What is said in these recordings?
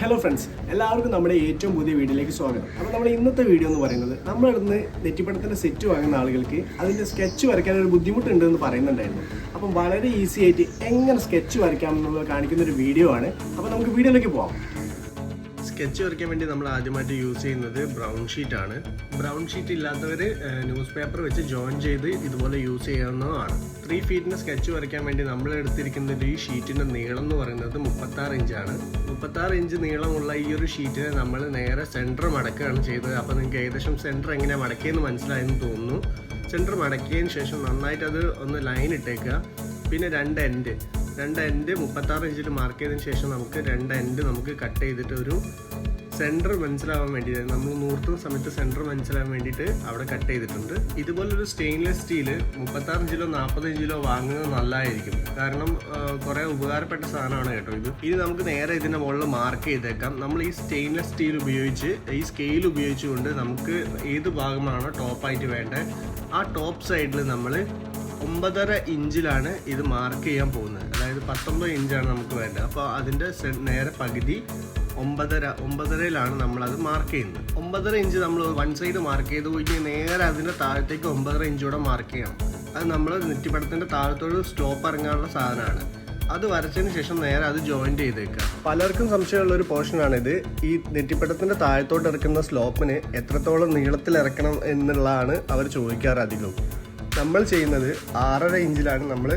Hello friends എല്ലാവർക്കും നമ്മുടെ ഏറ്റവും പുതിയ വീഡിയോയിലേക്ക് സ്വാഗതം. അപ്പോൾ നമ്മുടെ ഇന്നത്തെ വീഡിയോ എന്ന് പറയുന്നത് നമ്മളിടുന്ന് നെറ്റിപ്പടത്തിന്റെ സെറ്റ് വാങ്ങുന്ന ആളുകൾക്ക് അതിന്റെ സ്കെച്ച് വരയ്ക്കാൻ ഒരു ബുദ്ധിമുട്ടുണ്ട് എന്ന് പറയുന്നുണ്ടായിരുന്നു. അപ്പം വളരെ ഈസി ആയിട്ട് എങ്ങനെ സ്കെച്ച് വരയ്ക്കാം എന്നുള്ളത് കാണിക്കുന്ന ഒരു വീഡിയോ ആണ്. അപ്പോൾ നമുക്ക് വീഡിയോയിലേക്ക് പോകാം സ്കെച്ച് വരയ്ക്കാൻ വേണ്ടി നമ്മൾ ആദ്യമായിട്ട് യൂസ് ചെയ്യുന്നത് ബ്രൗൺ ഷീറ്റ് ആണ്. ബ്രൗൺ ഷീറ്റ് ഇല്ലാത്തവർ ന്യൂസ് പേപ്പർ വെച്ച് ജോയിൻ ചെയ്ത് ഇതുപോലെ യൂസ് ചെയ്യാവുന്നതാണ്. ത്രീ ഫീറ്റിന്റെ സ്കെച്ച് വരയ്ക്കാൻ വേണ്ടി നമ്മൾ എടുത്തിരിക്കുന്നത് ഈ ഷീറ്റിന്റെ നീളം എന്ന് പറയുന്നത് മുപ്പത്താറ് ഇഞ്ചാണ് മുപ്പത്താറ് ഇഞ്ച് നീളമുള്ള ഈ ഒരു ഷീറ്റിനെ നമ്മൾ നേരെ സെന്റർ മടക്കുകയാണ് ചെയ്തത്. അപ്പോൾ നിങ്ങൾക്ക് ഏകദേശം സെന്റർ എങ്ങനെയാണ് മടക്കിയെന്ന് മനസ്സിലായെന്ന് തോന്നുന്നു. സെന്റർ മടക്കിയതിന് ശേഷം നന്നായിട്ട് അത് ഒന്ന് ലൈൻ ഇട്ടേക്കുക. പിന്നെ രണ്ട് എൻഡ് രണ്ട് എൻഡ് മുപ്പത്താറ് ഇഞ്ചിൽ മാർക്ക് ചെയ്തതിന് ശേഷം നമുക്ക് രണ്ട് എൻഡ് നമുക്ക് കട്ട് ചെയ്തിട്ട് ഒരു സെന്റർ മനസ്സിലാവാൻ വേണ്ടിയിട്ട് നമ്മൾ നൂർത്തുന്ന സമയത്ത് സെന്റർ മനസ്സിലാവാൻ വേണ്ടിയിട്ട് അവിടെ കട്ട് ചെയ്തിട്ടുണ്ട്. ഇതുപോലൊരു സ്റ്റെയിൻലെസ് സ്റ്റീൽ മുപ്പത്താറ് ഇഞ്ചിലോ നാൽപ്പത് ഇഞ്ചിലോ വാങ്ങുന്നത് നല്ലതായിരിക്കും. കാരണം കുറേ ഉപകാരപ്പെട്ട സാധനമാണ് കേട്ടോ ഇത്. ഇനി നമുക്ക് നേരെ ഇതിന്റെ മുകളിൽ മാർക്ക് ചെയ്തേക്കാം. നമ്മൾ ഈ സ്റ്റെയിൻലെസ് സ്റ്റീൽ ഉപയോഗിച്ച് ഈ സ്കെയിൽ ഉപയോഗിച്ചുകൊണ്ട് നമുക്ക് ഏത് ഭാഗമാണോ ടോപ്പായിട്ട് വേണ്ടത് ആ ടോപ്പ് സൈഡിൽ നമ്മൾ ഒമ്പതര ഇഞ്ചിലാണ് ഇത് മാർക്ക് ചെയ്യാൻ പോകുന്നത്. അതായത് പത്തൊമ്പത് ഇഞ്ചാണ് നമുക്ക് വേണ്ടത്. അപ്പോൾ അതിന്റെ നേരെ പകുതി ഒമ്പതര ഒമ്പതരയിലാണ് നമ്മൾ അത് മാർക്ക് ചെയ്യുന്നത്. ഒമ്പതര ഇഞ്ച് നമ്മൾ വൺ സൈഡ് മാർക്ക് ചെയ്ത് പോയിട്ട് നേരെ അതിന്റെ താഴത്തേക്ക് ഒമ്പതര ഇഞ്ചൂടെ മാർക്ക് ചെയ്യണം. അത് നമ്മൾ നെറ്റിപ്പടത്തിന്റെ താഴത്തോട് സ്റ്റോപ്പ് ഇറങ്ങാനുള്ള സാധനമാണ്. അത് വരച്ചതിന് ശേഷം നേരെ അത് ജോയിന്റ് ചെയ്തേക്കുക. പലർക്കും സംശയമുള്ള ഒരു പോർഷനാണ് ഇത് ഈ നെറ്റിപ്പടത്തിന്റെ താഴത്തോട്ട് ഇറക്കുന്ന സ്ലോപ്പിന് എത്രത്തോളം നീളത്തിൽ ഇറക്കണം എന്നുള്ളതാണ് അവർ ചോദിക്കാറ് അധികവും. നമ്മൾ ചെയ്യുന്നത് ആറര ഇഞ്ചിലാണ് നമ്മൾ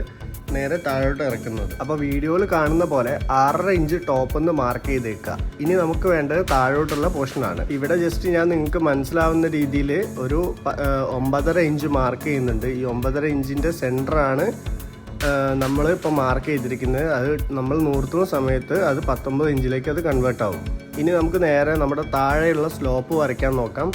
നേരെ താഴോട്ട് ഇറക്കുന്നത്. അപ്പോൾ വീഡിയോയിൽ കാണുന്ന പോലെ ആറര ഇഞ്ച് ടോപ്പ് ഒന്ന് മാർക്ക് ചെയ്തേക്കുക. ഇനി നമുക്ക് വേണ്ടത് താഴോട്ടുള്ള പോർഷനാണ് ഇവിടെ ജസ്റ്റ് ഞാൻ നിങ്ങൾക്ക് മനസ്സിലാവുന്ന രീതിയിൽ ഒരു ഒമ്പതര ഇഞ്ച് മാർക്ക് ചെയ്യുന്നുണ്ട്. ഈ ഒമ്പതര സെന്റർ ആണ് നമ്മൾ ഇപ്പോൾ മാർക്ക് ചെയ്തിരിക്കുന്നത്. അത് നമ്മൾ നൂർത്തുന്ന സമയത്ത് അത് പത്തൊമ്പത് ഇഞ്ചിലേക്ക് അത് കൺവേർട്ട് ആവും. ഇനി നമുക്ക് നേരെ നമ്മുടെ താഴെയുള്ള സ്ലോപ്പ് വരയ്ക്കാൻ നോക്കാം.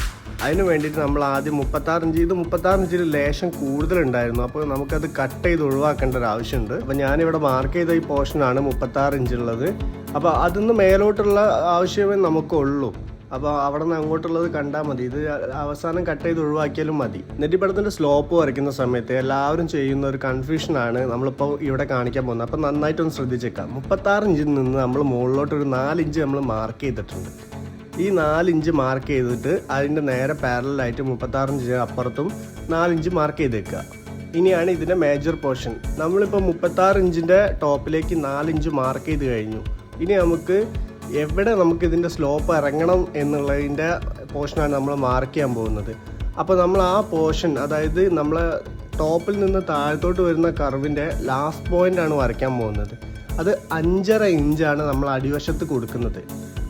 അതിന് വേണ്ടിയിട്ട് നമ്മൾ ആദ്യം മുപ്പത്താറ് ഇഞ്ച് ഇത് മുപ്പത്താറിഞ്ചിൽ ലേശം കൂടുതലുണ്ടായിരുന്നു. അപ്പോൾ നമുക്കത് കട്ട് ചെയ്ത് ഒഴിവാക്കേണ്ട ഒരു ആവശ്യമുണ്ട്. അപ്പോൾ ഞാനിവിടെ മാർക്ക് ചെയ്ത ഈ പോർഷനാണ് മുപ്പത്താറ് ഇഞ്ചുള്ളത് അപ്പോൾ അതിന്ന് മേലോട്ടുള്ള ആവശ്യമേ നമുക്കുള്ളൂ. അപ്പോൾ അവിടെ നിന്ന് അങ്ങോട്ടുള്ളത് കണ്ടാൽ മതി. ഇത് അവസാനം കട്ട് ചെയ്ത് ഒഴിവാക്കിയാലും മതി. നെറ്റിപ്പടത്തിന്റെ സ്ലോപ്പ് വരയ്ക്കുന്ന സമയത്ത് എല്ലാവരും ചെയ്യുന്ന ഒരു കൺഫ്യൂഷനാണ് നമ്മളിപ്പോൾ ഇവിടെ കാണിക്കാൻ പോകുന്നത്. അപ്പോൾ നന്നായിട്ടൊന്ന് ശ്രദ്ധിച്ചേക്കാം. മുപ്പത്താറ് ഇഞ്ചിൽ നിന്ന് നമ്മൾ മുകളിലോട്ട് ഒരു നാലിഞ്ച് നമ്മൾ മാർക്ക് ചെയ്തിട്ടുണ്ട്. ഈ നാലിഞ്ച് മാർക്ക് ചെയ്തിട്ട് അതിന്റെ നേരെ പാരലായിട്ട് മുപ്പത്താറ് ഇഞ്ച് അപ്പുറത്തും നാലിഞ്ച് മാർക്ക് ചെയ്തേക്കുക. ഇനിയാണ് ഇതിന്റെ മേജർ പോർഷൻ നമ്മളിപ്പോൾ മുപ്പത്താറ് ഇഞ്ചിന്റെ ടോപ്പിലേക്ക് നാലിഞ്ച് മാർക്ക് ചെയ്ത് കഴിഞ്ഞു. ഇനി നമുക്ക് എവിടെ നമുക്ക് ഇതിന്റെ സ്ലോപ്പ് ഇറങ്ങണം എന്നുള്ളതിന്റെ പോർഷനാണ് നമ്മൾ മാർക്ക് ചെയ്യാൻ പോകുന്നത്. അപ്പോൾ നമ്മൾ ആ പോർഷൻ അതായത് നമ്മൾ ടോപ്പിൽ നിന്ന് താഴത്തോട്ട് വരുന്ന കർവിന്റെ ലാസ്റ്റ് പോയിന്റാണ് വരയ്ക്കാൻ പോകുന്നത്. അത് അഞ്ചര ഇഞ്ചാണ് നമ്മൾ അടിവശത്ത് കൊടുക്കുന്നത്.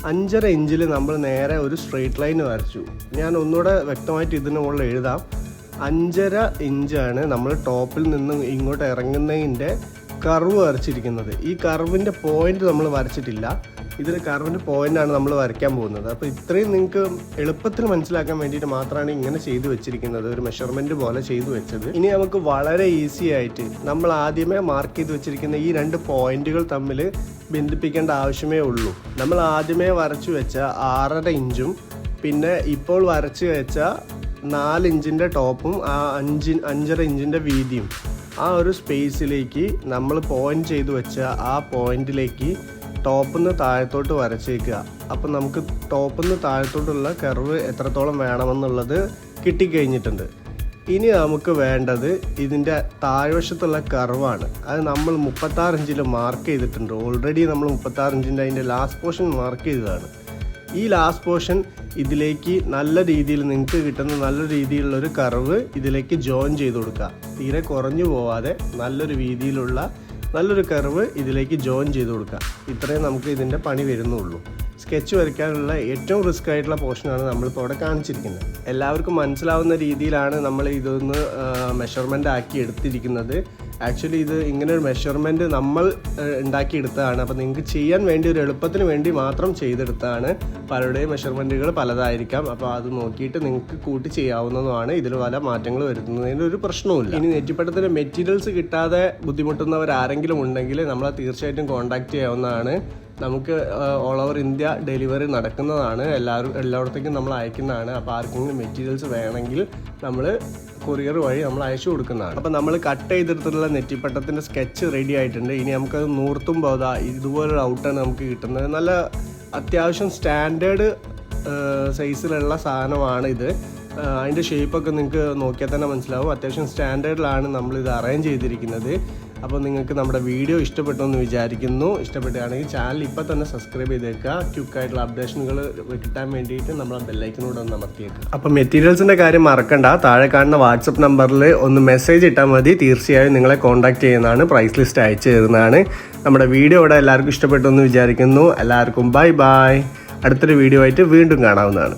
അഞ്ചര ഇഞ്ചിൽ നമ്മൾ നേരെ ഒരു സ്ട്രെയിറ്റ് ലൈൻ വരച്ചു. ഞാൻ ഒന്നുകൂടെ വ്യക്തമായിട്ട് ഇതിന് മുകളിൽ എഴുതാം. അഞ്ചര ഇഞ്ചാണ് നമ്മൾ ടോപ്പിൽ നിന്നും ഇങ്ങോട്ട് ഇറങ്ങുന്നതിന്റെ കർവ് വരച്ചിരിക്കുന്നത്. ഈ കർവിന്റെ പോയിന്റ് നമ്മൾ വരച്ചിട്ടില്ല. ഇതിൽ കർവിന്റെ പോയിന്റാണ് നമ്മൾ വരയ്ക്കാൻ പോകുന്നത്. അപ്പോൾ ഇത്രയും നിങ്ങൾക്ക് എളുപ്പത്തിൽ മനസ്സിലാക്കാൻ വേണ്ടിയിട്ട് മാത്രമാണ് ഇങ്ങനെ ചെയ്തു വെച്ചിരിക്കുന്നത്. ഒരു മെഷർമെന്റ് പോലെ ചെയ്തു വെച്ചത്. ഇനി നമുക്ക് വളരെ ഈസി ആയിട്ട് നമ്മൾ ആദ്യമേ മാർക്ക് ചെയ്ത് വെച്ചിരിക്കുന്ന ഈ രണ്ട് പോയിന്റുകൾ തമ്മിൽ ബന്ധിപ്പിക്കേണ്ട ആവശ്യമേ ഉള്ളൂ. നമ്മൾ ആദ്യമേ വരച്ചു വെച്ച ആറര ഇഞ്ചും പിന്നെ ഇപ്പോൾ വരച്ചു വെച്ച നാല് ഇഞ്ചിന്റെ ടോപ്പും ആ അഞ്ച് അഞ്ചര ഇഞ്ചിന്റെ വീതിയും ആ ഒരു സ്പേസിലേക്ക് നമ്മൾ പോയിന്റ് ചെയ്തു വെച്ച ആ പോയിന്റിലേക്ക് ടോപ്പിൽ നിന്ന് താഴത്തോട്ട് വരച്ചേക്കുക. അപ്പം നമുക്ക് ടോപ്പിൽ നിന്ന് താഴത്തോട്ടുള്ള കർവ് എത്രത്തോളം വേണമെന്നുള്ളത് കിട്ടിക്കഴിഞ്ഞിട്ടുണ്ട്. ഇനി നമുക്ക് വേണ്ടത് ഇതിന്റെ താഴ്വശത്തുള്ള കർവാണ്. അത് നമ്മൾ മുപ്പത്താറ് ഇഞ്ചിൽ മാർക്ക് ചെയ്തിട്ടുണ്ട്. ഓൾറെഡി നമ്മൾ മുപ്പത്താറ് ഇഞ്ചിന്റെ അതിന്റെ ലാസ്റ്റ് പോർഷൻ മാർക്ക് ചെയ്തതാണ്. ഈ ലാസ്റ്റ് പോർഷൻ ഇതിലേക്ക് നല്ല രീതിയിൽ നിങ്ങൾക്ക് കിട്ടുന്ന നല്ല രീതിയിലുള്ളൊരു കർവ് ഇതിലേക്ക് ജോയിൻ ചെയ്ത് കൊടുക്കുക. തീരെ കുറഞ്ഞു പോവാതെ നല്ലൊരു രീതിയിലുള്ള നല്ലൊരു കർവ് ഇതിലേക്ക് ജോയിൻ ചെയ്ത് കൊടുക്കാം ഇത്രയും നമുക്ക് ഇതിന്റെ പണി വരുന്നുള്ളൂ. സ്കെച്ച് വരയ്ക്കാനുള്ള ഏറ്റവും റിസ്ക് ആയിട്ടുള്ള പോർഷനാണ് നമ്മളിപ്പോൾ അവിടെ കാണിച്ചിരിക്കുന്നത്. എല്ലാവർക്കും മനസ്സിലാവുന്ന രീതിയിലാണ് നമ്മൾ ഇതൊന്ന് മെഷർമെന്റ് ആക്കി എടുത്തിരിക്കുന്നത്. ആക്ച്വലി ഇത് ഇങ്ങനെ ഒരു മെഷർമെന്റ് നമ്മൾ ഉണ്ടാക്കിയെടുത്തതാണ്. അപ്പോൾ നിങ്ങൾക്ക് ചെയ്യാൻ വേണ്ടി ഒരു എളുപ്പത്തിന് വേണ്ടി മാത്രം ചെയ്തെടുത്തതാണ്. പലരുടെയും മെഷർമെന്റുകൾ പലതായിരിക്കാം. അപ്പോൾ അത് നോക്കിയിട്ട് നിങ്ങൾക്ക് കൂട്ടി ചെയ്യാവുന്നതുമാണ്. ഇതിൽ പല മാറ്റങ്ങൾ വരുത്തുന്നതിന് ഒരു പ്രശ്നവുമില്ല. ഇനി നെറ്റിപ്പട്ടത്തിന്റെ മെറ്റീരിയൽസ് കിട്ടാതെ ബുദ്ധിമുട്ടുന്നവർ ആരെങ്കിലും ഉണ്ടെങ്കിൽ നമ്മളെ തീർച്ചയായിട്ടും കോൺടാക്റ്റ് ചെയ്യാവുന്നതാണ്. നമുക്ക് ഓൾ ഓവർ ഇന്ത്യ ഡെലിവറി നടക്കുന്നതാണ്. എല്ലാവരും എല്ലായിടത്തേക്കും നമ്മൾ അയക്കുന്നതാണ്. അപ്പോൾ ആർക്കെങ്കിലും മെറ്റീരിയൽസ് വേണമെങ്കിൽ നമ്മൾ കൊറിയർ വഴി നമ്മൾ അയച്ചു കൊടുക്കുന്നതാണ്. അപ്പോൾ നമ്മൾ കട്ട് ചെയ്തെടുത്തിട്ടുള്ള നെറ്റിപ്പട്ടത്തിന്റെ സ്കെച്ച് റെഡി ആയിട്ടുണ്ട്. ഇനി നമുക്കത് നൂർത്തുമ്പോൾ അതാ ഇതുപോലൊരു ഔട്ടാണ് നമുക്ക് കിട്ടുന്നത്. നല്ല അത്യാവശ്യം സ്റ്റാൻഡേർഡ് സൈസിലുള്ള സാധനമാണ് ഇത്. അതിന്റെ ഷേപ്പൊക്കെ നിങ്ങൾക്ക് നോക്കിയാൽ തന്നെ മനസ്സിലാവും. അത്യാവശ്യം സ്റ്റാൻഡേർഡിലാണ് നമ്മളിത് അറേഞ്ച് ചെയ്തിരിക്കുന്നത്. അപ്പോൾ നിങ്ങൾക്ക് നമ്മുടെ വീഡിയോ ഇഷ്ടപ്പെട്ടു എന്ന് വിചാരിക്കുന്നു. ഇഷ്ടപ്പെട്ടുകയാണെങ്കിൽ ചാനൽ ഇപ്പോൾ തന്നെ സബ്സ്ക്രൈബ് ചെയ്തേക്കുക. ക്യുക്കായിട്ടുള്ള അപ്ഡേഷനുകൾ കിട്ടാൻ വേണ്ടിയിട്ട് നമ്മൾ ബെല്ലൈക്കനോട് ഒന്ന് അമർത്തിയേക്കുക അപ്പോൾ മെറ്റീരിയൽസിന്റെ കാര്യം മറക്കണ്ട. താഴെ കാണുന്ന വാട്സപ്പ് നമ്പറിൽ ഒന്ന് മെസ്സേജ് ഇട്ടാൽ മതി. തീർച്ചയായും നിങ്ങളെ കോൺടാക്ട് ചെയ്യുന്നതാണ്. പ്രൈസ് ലിസ്റ്റ് അയച്ചു തരുന്നതാണ്. നമ്മുടെ വീഡിയോ ഇവിടെ എല്ലാവർക്കും ഇഷ്ടപ്പെട്ടു എന്ന് വിചാരിക്കുന്നു. എല്ലാവർക്കും ബൈ ബൈ അടുത്തൊരു വീഡിയോ ആയിട്ട് വീണ്ടും കാണാവുന്നതാണ്.